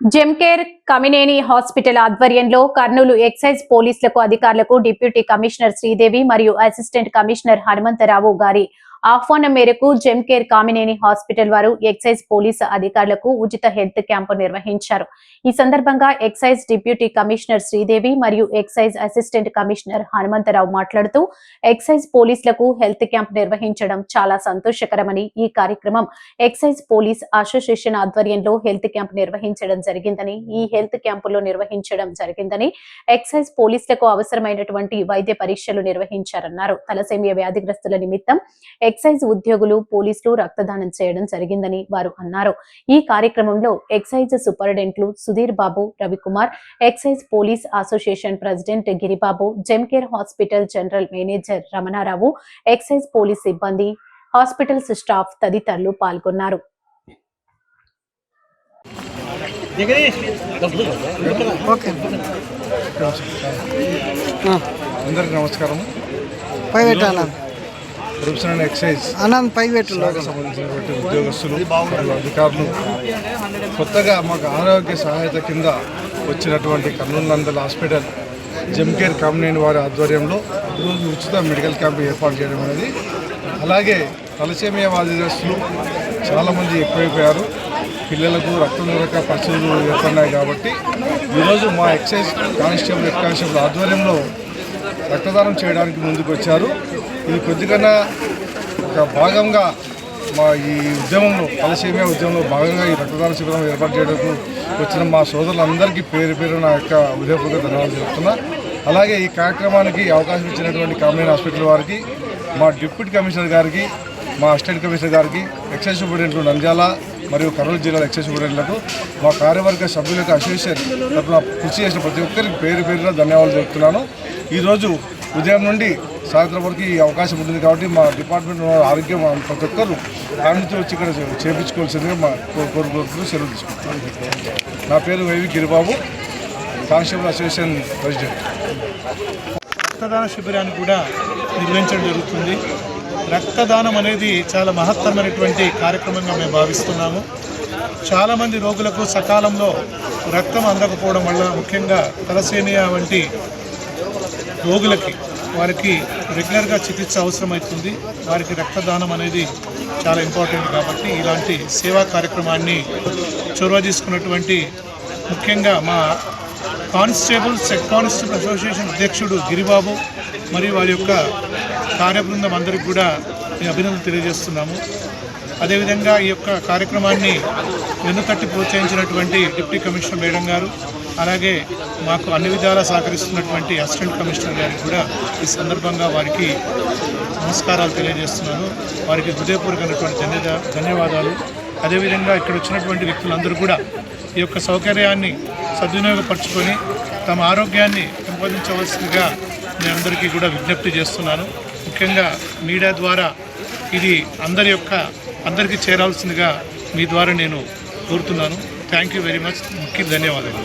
జెమ్కేర్ కమినేని hospital ఆధ్వర్యంలో Kurnool excise పోలీసులకు అధికారులకు డిప్యూటీ కమిషనర్ శ్రీదేవి మరియు అసిస్టెంట్ కమిషనర్ హనుమంతరావు గారి ఆహ్వానం మేరకు జెమ్కేర్ కామినేని హాస్పిటల్ వారు ఎక్సైజ్ పోలీసు అధికారులకు ఉచిత హెల్త్ క్యాంపు నిర్వహించారు. ఈ సందర్భంగా ఎక్సైజ్ డిప్యూటీ కమిషనర్ శ్రీదేవి మరియు ఎక్సైజ్ అసిస్టెంట్ కమిషనర్ హనుమంతరావు మాట్లాడుతూ ఎక్సైజ్ పోలీసులకు హెల్త్ క్యాంప్ నిర్వహించడం చాలా సంతోషకరమని ఈ కార్యక్రమం ఎక్సైజ్ పోలీస్ అసోసియేషన్ ఆధ్వర్యంలో హెల్త్ క్యాంప్ నిర్వహించడం జరిగిందని ఈ హెల్త్ క్యాంపులో నిర్వహించడం జరిగిందని ఎక్సైజ్ పోలీసులకు అవసరమైనటువంటి వైద్య పరీక్షలు నిర్వహించారన్నారు. తలసేమియా వ్యాధిగ్రస్తుల నిమిత్తం ఎక్సైజ్ ఉద్యోగులు పోలీసులు రక్తదానం చేయడం జరిగిందని వారు అన్నారు. ఈ కార్యక్రమంలో excise సూపరింటెండెంట్లు Sudheer Babu Ravikumar excise police association president Giribabu Gemcare hospital general manager Ramanarao excise police సిబ్బంది హాస్పిటల్స్ స్టాఫ్ తదితరులు పాల్గొన్నారు. ఓకే. నమస్కారం. Professional excise. అనంత్ పై సంబంధించినటువంటి ఉద్యోగస్తులు అధికారులు. కొత్తగా మాకు ఆరోగ్య సహాయత కింద వచ్చినటువంటి కర్నూలు నందల హాస్పిటల్ జెమ్కేర్ కామినేని వారి ఆధ్వర్యంలో ఈరోజు ఉచిత మెడికల్ క్యాంప్ ఏర్పాటు చేయడం అనేది. అలాగే తలసేమియా వ్యాధిగ్రస్తులు చాలామంది ఎక్కువైపోయారు. పిల్లలకు రక్తం దొరక పరిస్థితులు ఏర్పడినాయి కాబట్టి ఈరోజు మా ఎక్సైజ్ కానిస్టేబుల్ హెడ్ కానిస్టేబుల్ ఆధ్వర్యంలో రక్తదానం చేయడానికి ముందుకు వచ్చారు ఇది కొద్దిగా ఒక భాగంగా మా ఈ ఉద్యమంలో తలసేమియా ఉద్యమంలో భాగంగా ఈ రక్తదాన శిబిరం ఏర్పాటు చేయడానికి వచ్చిన మా సోదరులందరికీ పేరు పేరు నా యొక్క ఉదయపూర్వక ధన్యవాదాలు చెప్తున్నా. అలాగే ఈ కార్యక్రమానికి అవకాశం ఇచ్చినటువంటి కామినేని హాస్పిటల్ వారికి మా డిప్యూటీ కమిషనర్ గారికి మా అసిస్టెంట్ కమిషనర్ గారికి ఎక్సైజ్ సూపరింటెండెంట్లు నంద్యాల మరియు కర్నూలు జిల్లాల ఎక్సైజ్ సూపరింటెండెంట్లకు మా కార్యవర్గ సభ్యులకు అసోసియేషన్ తరఫున కృషి చేసిన ప్రతి ఒక్కరికి పేరు పేరున ధన్యవాదాలు చెప్తున్నాను. ఈరోజు ఉదయం నుండి సాయంత్రం వరకు ఈ అవకాశం ఉంటుంది కాబట్టి మా డిపార్ట్మెంట్ ఆరోగ్యం ప్రతి ఒక్కరు దాని వచ్చి ఇక్కడ చేపించుకోవాల్సిందిగా మా కో- కోరుకుంటూ సెలవు తీసుకుంటాం నా పేరు Y V Giribabu constable association president. రక్తదాన శిబిరాన్ని కూడా నిర్వహించడం జరుగుతుంది. రక్తదానం అనేది చాలా మహత్తరమైనటువంటి కార్యక్రమంగా మేము భావిస్తున్నాము. చాలామంది రోగులకు సకాలంలో రక్తం అందకపోవడం వల్ల ముఖ్యంగా తలసేనియా వంటి రోగులకి వారికి రెగ్యులర్గా చికిత్స అవసరమవుతుంది. వారికి రక్తదానం అనేది చాలా ఇంపార్టెంట్ కాబట్టి ఇలాంటి సేవా కార్యక్రమాన్ని చొరవ తీసుకున్నటువంటి ముఖ్యంగా మా కానిస్టేబుల్ సెట్ కానిస్టేబుల్ అసోసియేషన్ అధ్యక్షుడు గిరిబాబు మరియు వారి యొక్క కార్యబృందం అందరికి కూడా మేము అభినందనలు తెలియజేస్తున్నాము. అదేవిధంగా ఈ యొక్క కార్యక్రమాన్ని వెన్నుతట్టి ప్రోత్సహించినటువంటి డిప్యూటీ కమిషనర్ మేడం గారు అలాగే మాకు అన్ని విధాలా సహకరిస్తున్నటువంటి అసిస్టెంట్ కమిషనర్ గారికి కూడా ఈ సందర్భంగా వారికి నమస్కారాలు తెలియజేస్తున్నాను. వారికి హృదయపూర్వకమైనటువంటి ధన్యదా ధన్యవాదాలు. అదేవిధంగా ఇక్కడ వచ్చినటువంటి వ్యక్తులందరూ కూడా ఈ యొక్క సౌకర్యాన్ని సద్వినియోగపరచుకొని తమ ఆరోగ్యాన్ని పెంపొందించవలసిందిగా నేను అందరికీ కూడా విజ్ఞప్తి చేస్తున్నాను. ముఖ్యంగా మీడియా ద్వారా ఇది అందరి యొక్క అందరికీ చేరాల్సిందిగా మీ ద్వారా నేను కోరుతున్నాను. ಥ್ಯಾಂಕ್ ಯು ವೆರಿ ಮಚ್ ಮುಖ್ಯ ಧನ್ಯವಾದಗಳು